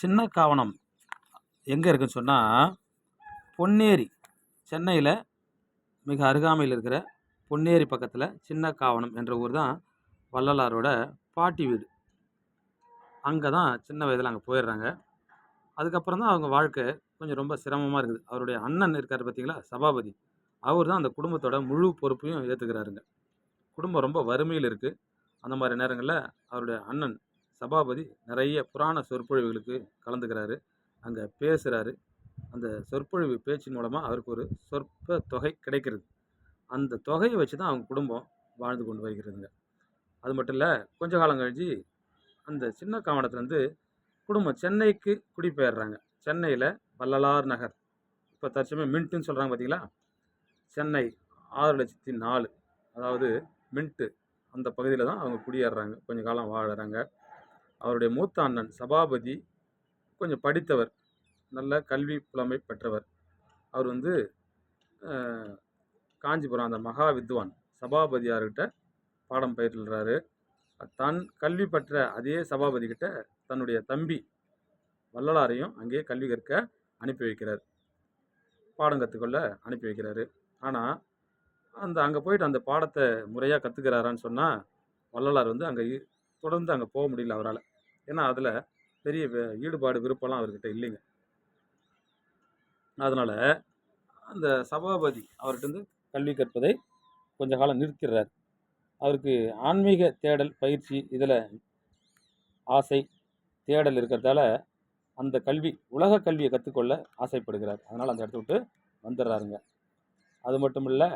சின்ன காவணம். எங்கே இருக்குன்னு சொன்னால் பொன்னேரி சென்னையில் மிக அருகாமையில் இருக்கிற பொன்னேரி பக்கத்தில் சின்ன காவணம் என்ற ஊர் தான் வள்ளலாரோட பாட்டி வீடு. அங்கே தான் சின்ன வயதில் அங்கே போயிடுறாங்க. அதுக்கப்புறம் தான் அவங்க வாழ்க்கை கொஞ்சம் ரொம்ப சிரமமாக இருக்குது. அவருடைய அண்ணன் இருக்கார் பார்த்தீங்களா சபாபதி. அவர் தான் அந்த குடும்பத்தோட முழு பொறுப்பையும் ஏற்றுக்கிறாருங்க குடும்பம் ரொம்ப வறுமையில் இருக்குது அந்த மாதிரி நேரங்களில் அவருடைய அண்ணன் சபாபதி நிறைய புராண சொற்பொழிவுகளுக்கு கலந்துக்கிறாரு. அங்கே பேசுகிறாரு அந்த சொற்பொழிவு பேச்சின் மூலமாக அவருக்கு ஒரு சொற்ப தொகை கிடைக்கிறது. அந்த தொகையை வச்சு தான் அவங்க குடும்பம் வாழ்ந்து கொண்டு வருகிறதுங்க. அது மட்டும் இல்லை கொஞ்ச காலம் கழிச்சு அந்த சின்ன காவணத்துலேருந்து குடும்பம் சென்னைக்கு குடிபெயர்றாங்க. சென்னையில் வள்ளலார் நகர். இப்போ தற்சமயம் மின்ட்டுன்னு சொல்கிறாங்க பார்த்தீங்களா சென்னை ஆறு லட்சத்தி நாலு. அதாவது மின்ட்டு அந்த பகுதியில் தான் அவங்க குடியேறுறாங்க கொஞ்சம் காலம் வாழுறாங்க. அவருடைய மூத்த அண்ணன் சபாபதி கொஞ்சம் படித்தவர் நல்ல கல்வி புலமை பெற்றவர். அவர் வந்து காஞ்சிபுரம் அந்த மகா வித்வான் சபாபதியார்கிட்ட பாடம் பயிற்றுறாரு தான் கல்வி பெற்ற அதே சபாபதி கிட்ட தன்னுடைய தம்பி வள்ளலாரையும் அங்கேயே கல்வி கற்க அனுப்பி வைக்கிறார். பாடம் கற்றுக்கொள்ள அனுப்பி வைக்கிறாரு. ஆனால் அந்த அங்கே போயிட்டு அந்த பாடத்தை முறையாக கற்றுக்கிறாரான்னு சொன்னால் வள்ளலார் வந்து அங்கே தொடர்ந்து அங்கே போக முடியல அவரால். ஏன்னா அதில் பெரிய ஈடுபாடு விருப்பம்லாம் அவர்கிட்ட இல்லைங்க. அதனால் அந்த சபாபதி அவர்கிட்ட கல்வி கற்பதை கொஞ்ச காலம் நிறுத்திடுறார். அவருக்கு ஆன்மீக தேடல் பயிற்சி இதில் ஆசை தேடல் இருக்கிறதால அந்த கல்வி உலக கல்வியை கற்றுக்கொள்ள ஆசைப்படுகிறார். அதனால் அந்த இடத்த விட்டு வந்துடுறாருங்க. அது மட்டும் இல்லை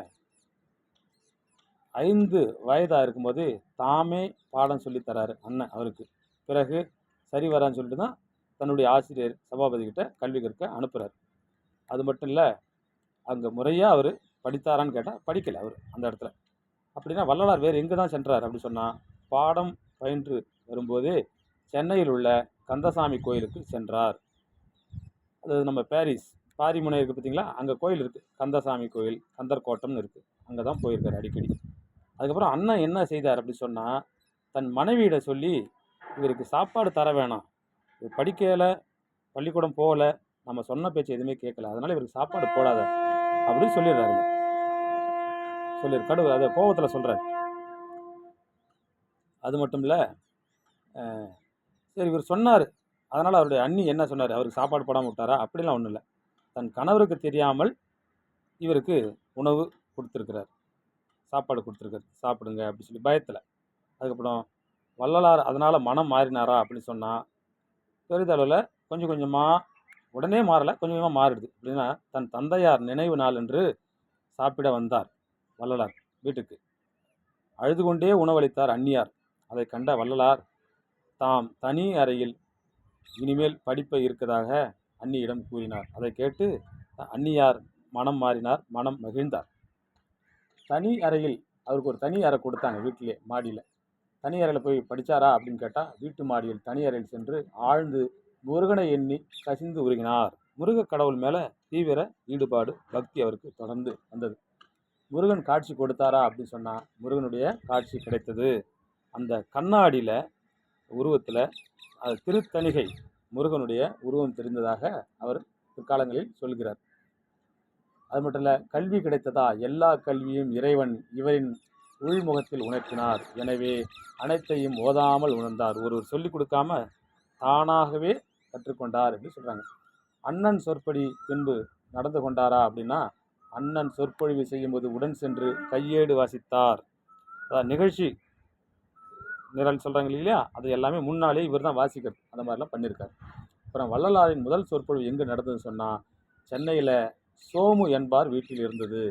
ஐந்து வயதாக இருக்கும்போது தாமே பாடம் சொல்லித்தராரு அண்ணன் அவருக்கு. பிறகு சரி வரான்னு சொல்லிட்டு தான் தன்னுடைய ஆசிரியர் சபாபதிக்கிட்ட கல்வி கற்க அனுப்புகிறார் அது மட்டும் இல்லை அங்கே முறையாக அவர் படித்தாரான்னு கேட்டால் படிக்கலை அவர் அந்த இடத்துல. அப்படின்னா வள்ளலார் வேறு எங்கே தான் சென்றார் அப்படி சொன்னால் பாடம் பயின்று வரும்போது சென்னையில் உள்ள கந்தசாமி கோயிலுக்கு சென்றார். அது நம்ம பாரிஸ் பாரிமுனை இருக்குது பார்த்தீங்களா அங்கே கோயில் இருக்குது கந்தசாமி கோயில் கந்தர்கோட்டம்னு இருக்குது அங்கே தான் போயிருக்கார் அடிக்கடி. அதுக்கப்புறம் அண்ணன் என்ன செய்தார் அப்படி சொன்னால் தன் மனைவியிட சொல்லி இவருக்கு சாப்பாடு தர வேணாம். இவர் படிக்கலை பள்ளிக்கூடம் போகல நம்ம சொன்ன பேச்சு எதுவுமே கேட்கல. அதனால் இவருக்கு சாப்பாடு போடாத அப்படின்னு சொல்லிடுறாருங்க சொல்லி கடவுள் அதை கோபத்தில் சொல்கிறார் அது மட்டும் இல்லை சரி இவர் சொன்னார். அதனால் அவருடைய அண்ணி என்ன சொன்னார்? அவருக்கு சாப்பாடு போடாமல் விட்டாரா? அப்படிலாம் ஒன்றும் இல்லை. தன் கணவருக்கு தெரியாமல் இவருக்கு உணவு கொடுத்துருக்கிறார். சாப்பாடு கொடுத்துருக்காரு சாப்பிடுங்க அப்படி சொல்லி பயத்தில். அதுக்கப்புறம் வள்ளலார் அதனால் மனம் மாறினாரா அப்படின்னு சொன்னால் பெரிதளவில் கொஞ்சம் கொஞ்சமாக உடனே மாறலை கொஞ்சம் கொஞ்சமாக மாறிடுது. அப்படின்னா தன் தந்தையார் நினைவு நாள் என்று சாப்பிட வந்தார் வள்ளலார் வீட்டுக்கு. அழுது கொண்டே உணவளித்தார் அந்நியார். அதை கண்ட வள்ளலார் தாம் தனி அறையில் இனிமேல் படிப்பை இருக்கதாக அன்னியிடம் கூறினார் அதை கேட்டு அந்நியார் மனம் மாறினார் மனம் மகிழ்ந்தார். தனி அறையில் அவருக்கு ஒரு தனி அறை கொடுத்தாங்க வீட்டிலே மாடியில். தனி அறையில் போய் படித்தாரா அப்படின்னு கேட்டால் வீட்டு மாடியில் தனி அறையில் சென்று ஆழ்ந்து முருகனை எண்ணி கசிந்து உருகினார். முருக கடவுள் மேலே தீவிர ஈடுபாடு பக்தி அவருக்கு தொடர்ந்து வந்தது. முருகன் காட்சி கொடுத்தாரா அப்படின்னு சொன்னால் முருகனுடைய காட்சி கிடைத்தது. அந்த கண்ணாடியில் உருவத்தில் அது திருத்தணிகை முருகனுடைய உருவம் தெரிந்ததாக அவர் பிற்காலங்களில் சொல்கிறார். அது மட்டும் இல்லை கல்வி கிடைத்ததா? எல்லா கல்வியும் இறைவன் இவரின் உள்முகத்தில் உணர்த்தினார். எனவே அனைத்தையும் ஓதாமல் உணர்ந்தார். ஒருவர் சொல்லிக் கொடுக்காம தானாகவே கற்றுக்கொண்டார் என்று சொல்கிறாங்க அண்ணன் சொற்படி பின்பு நடந்து கொண்டாரா அப்படின்னா அண்ணன் சொற்பொழிவு செய்யும்போது உடன் சென்று கையேடு வாசித்தார். அதாவது நிகழ்ச்சி நிரல் சொல்கிறாங்க இல்லையா? அது எல்லாமே முன்னாலே இவர் தான் வாசிக்கிறது. அந்த மாதிரிலாம் பண்ணியிருக்காரு அப்புறம் வள்ளலாரின் முதல் சொற்பொழிவு எங்கே நடந்ததுன்னு சொன்னால் சென்னையில் சோமு என்பார் வீட்டில் இருந்தது.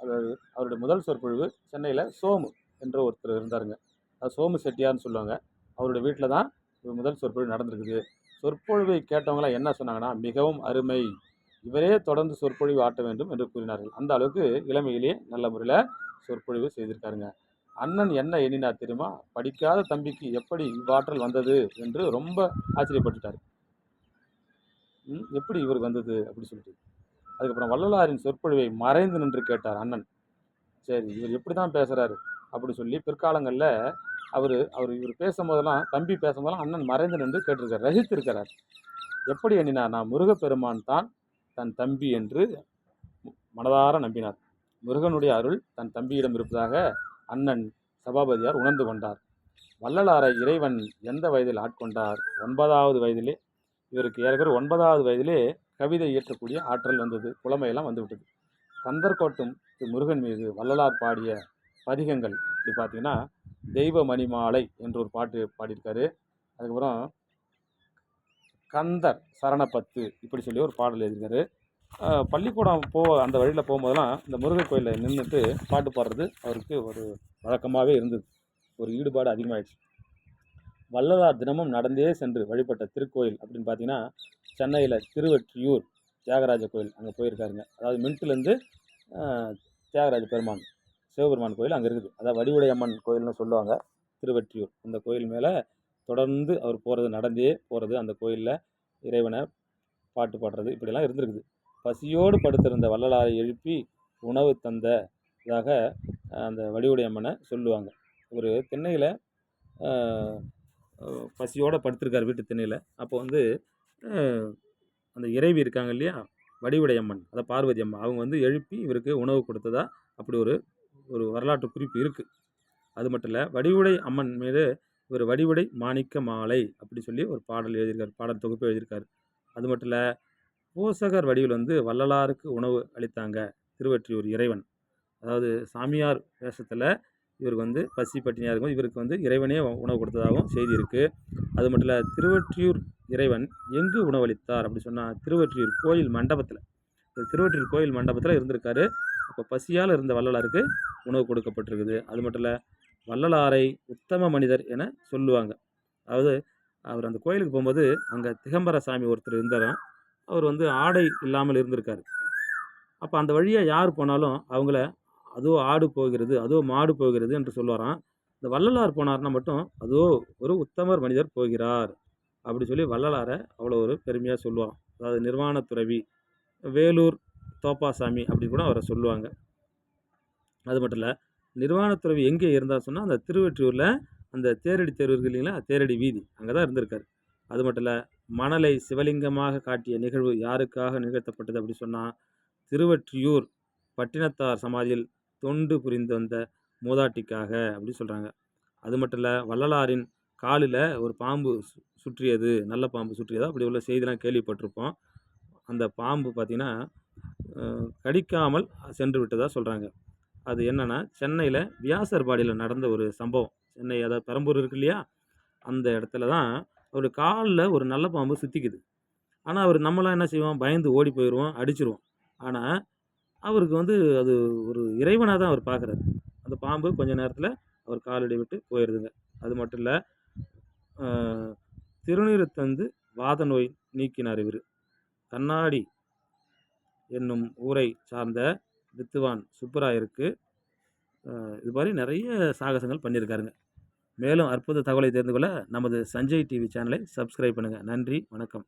அதாவது அவருடைய முதல் சொற்பொழிவு சென்னையில் சோமு என்ற ஒருத்தர் இருந்தாருங்க. அது சோமு செட்டியார்னு சொல்லுவாங்க. அவருடைய வீட்டில் தான் முதல் சொற்பொழிவு நடந்திருக்குது. சொற்பொழிவை கேட்டவங்களாம் என்ன சொன்னாங்கன்னா மிகவும் அருமை. இவரே தொடர்ந்து சொற்பொழிவு ஆட்ட வேண்டும் என்று கூறினார்கள். அந்த அளவுக்கு இளமையிலேயே நல்ல முறையில் சொற்பொழிவு செய்திருக்காருங்க. அண்ணன் என்ன எண்ணினார் தெரியுமா? படிக்காத தம்பிக்கு எப்படி இவ்வாற்றல் வந்தது? என்று ரொம்ப ஆச்சரியப்பட்டுட்டார். எப்படி இவருக்கு வந்தது? அப்படி சொல்லிட்டு. அதுக்கப்புறம் வள்ளலாரின் சொற்பொழிவை மறைந்து நின்று கேட்டார் அண்ணன். சரி இவர் எப்படி தான் பேசுகிறாரு அப்படி சொல்லி பிற்காலங்களில் அவர் அவர் இவர் பேசும்போதெல்லாம் தம்பி பேசும்போதெல்லாம் அண்ணன் மறைந்து நின்று கேட்டிருக்கார் ரசித்திருக்கிறார். எப்படி எண்ணினார்? நான் முருகப்பெருமான் தான் தன் தம்பி என்று மனதார நம்பினார். முருகனுடைய அருள் தன் தம்பியிடம் இருப்பதாக அண்ணன் சபாபதியார் உணர்ந்து கொண்டார். வள்ளலாரை இறைவன் எந்த வயதில் ஆட்கொண்டார்? ஒன்பதாவது வயதிலே இவருக்கு ஏற்கனவே ஒன்பதாவது வயதிலே கவிதை இயற்றக்கூடிய ஆற்றல் வந்தது புலமையெல்லாம் வந்துவிட்டது. கந்தர்கோட்டும் திரு முருகன் மீது வள்ளலார் பாடிய பதிகங்கள் இப்படி பார்த்தீங்கன்னா தெய்வ மணிமாலை என்ற ஒரு பாட்டு பாடியிருக்காரு. அதுக்கப்புறம் கந்தர் சரணப்பத்து இப்படி சொல்லி ஒரு பாடல் எழுதியிருக்காரு. பள்ளிக்கூடம் போ அந்த வழியில் போகும்போதெல்லாம் இந்த முருகன் கோயிலில் நின்றுட்டு பாட்டு பாடுறது அவருக்கு ஒரு வழக்கமாகவே இருந்தது. ஒரு ஈடுபாடு அதிகமாகிடுச்சு வள்ளலார் தினமும் நடந்தே சென்று வழிபட்ட திருக்கோயில் அப்படின்னு பார்த்தீங்கன்னா சென்னையில் திருவற்றியூர் தியாகராஜ கோயில் அங்கே போயிருக்காருங்க. அதாவது மின்ட்லேருந்து தியாகராஜ பெருமான் சிவபெருமான் கோயில் அங்கே இருக்குது. அதாவது வடிவுடையம்மன் கோயில்னு சொல்லுவாங்க திருவற்றியூர். அந்த கோயில் மேலே தொடர்ந்து அவர் போகிறது நடந்தே போகிறது அந்த கோயிலில் இறைவனை பாட்டு பாடுறது இப்படிலாம் இருந்திருக்குது. பசியோடு படுத்திருந்த வள்ளலாரை எழுப்பி உணவு தந்த இதாக அந்த வடிவுடையம்மனை சொல்லுவாங்க. ஒரு திண்ணையில் பசியோடு படுத்திருக்கார் வீட்டு திண்ணையில். அப்போ வந்து அந்த இறைவி இருக்காங்க இல்லையா? வடிவுடை அம்மன் அதாவது பார்வதி அம்மா அவங்க வந்து எழுப்பி இவருக்கு உணவு கொடுத்ததா? அப்படி ஒரு ஒரு வரலாற்று குறிப்பு இருக்குது அது மட்டும் இல்லை வடிவுடை அம்மன் மீது இவர் வடிவுடை மாணிக்க மாலை அப்படி சொல்லி ஒரு பாடல் எழுதியிருக்கார் பாடல் தொகுப்பு எழுதியிருக்காரு. அது மட்டும் இல்லை போசகர் வடிவில் வந்து வள்ளலாருக்கு உணவு அளித்தாங்க திருவற்றியூர் இறைவன். அதாவது சாமியார் வேஷத்தில் இவருக்கு வந்து பசி பட்டினியாக இருக்கும் இவருக்கு வந்து இறைவனே உணவு கொடுத்ததாகவும் செய்தி இருக்குது அது மட்டும் இல்லை திருவற்றியூர் இறைவன் எங்கு உணவளித்தார் அப்படி சொன்னால் திருவற்றியூர் கோயில் மண்டபத்தில். திருவற்றியூர் கோயில் மண்டபத்தில் இருந்திருக்காரு. அப்போ பசியால் இருந்த வள்ளலாருக்கு உணவு கொடுக்கப்பட்டிருக்குது. அது மட்டும் இல்லை வள்ளலாரை உத்தம மனிதர் என சொல்லுவாங்க. அதாவது அவர் அந்த கோயிலுக்கு போகும்போது அங்கே திகம்பர சாமி ஒருத்தர் இருந்தாராம் அவர் வந்து ஆடை இல்லாமல் இருந்திருக்காரு. அப்போ அந்த வழியாக யார் போனாலும் அவங்கள அதோ ஆடு போகிறது அதோ மாடு போகிறது என்று சொல்லுவாராம். இந்த வள்ளலார் போனார்னா மட்டும் அதோ ஒரு உத்தமர் மனிதர் போகிறார் அப்படி சொல்லி வள்ளலாரை அவ்வளோ ஒரு பெருமையாக சொல்லுவான் அதாவது நிர்வாண துறவி வேலூர் தோப்பாசாமி அப்படி கூட அவரை சொல்லுவாங்க. அது மட்டும் இல்லை நிர்வாண துறவி எங்கே இருந்தால் சொன்னால் அந்த திருவெற்றியூரில் அந்த தேரடி தெரு இருக்கு இல்லைங்களா தேரடி வீதி அங்கே தான் இருந்திருக்காரு. அது மட்டும் இல்லை மணலை சிவலிங்கமாக காட்டிய நிகழ்வு யாருக்காக நிகழ்த்தப்பட்டது அப்படி சொன்னால் திருவற்றியூர் பட்டினத்தார் சமாதியில் தொண்டு புரிந்து வந்த மூதாட்டிக்காக அப்படி சொல்கிறாங்க அது மட்டும் இல்லை வள்ளலாரின் காலில் ஒரு பாம்பு சுற்றியது நல்ல பாம்பு சுற்றியதா? அப்படி உள்ள செய்திலாம் கேள்விப்பட்டிருப்போம். அந்த பாம்பு பார்த்திங்கன்னா கடிக்காமல் சென்று விட்டதாக சொல்கிறாங்க அது என்னென்னா சென்னையில் வியாசர்பாடியில் நடந்த ஒரு சம்பவம். சென்னை அதாவது பெரம்பூர் இருக்கு இல்லையா? அந்த இடத்துல தான் அவர் காலில் ஒரு நல்ல பாம்பு சுற்றிக்குது ஆனால் அவர் நம்மளாம் என்ன செய்வோம்? பயந்து ஓடி போயிடுவோம் அடிச்சிருவோம். ஆனால் அவருக்கு வந்து அது ஒரு இறைவனாக தான் அவர் பார்க்குறாரு. அந்த பாம்பு கொஞ்ச நேரத்தில் அவர் காலடி விட்டு போயிடுதுங்க அது மட்டும் இல்லை திருநீரை தந்து வாத நோய் நீக்கினார் இவர். கண்ணாடி என்னும் ஊரை சார்ந்த வித்துவான் சுப்பராயருக்கு இது மாதிரி நிறைய சாகசங்கள் பண்ணியிருக்காருங்க. மேலும் அற்புத தகவலை தெரிந்து கொள்ள நமது சஞ்சய் டிவி சேனலை சப்ஸ்கிரைப் பண்ணுங்கள் நன்றி வணக்கம்.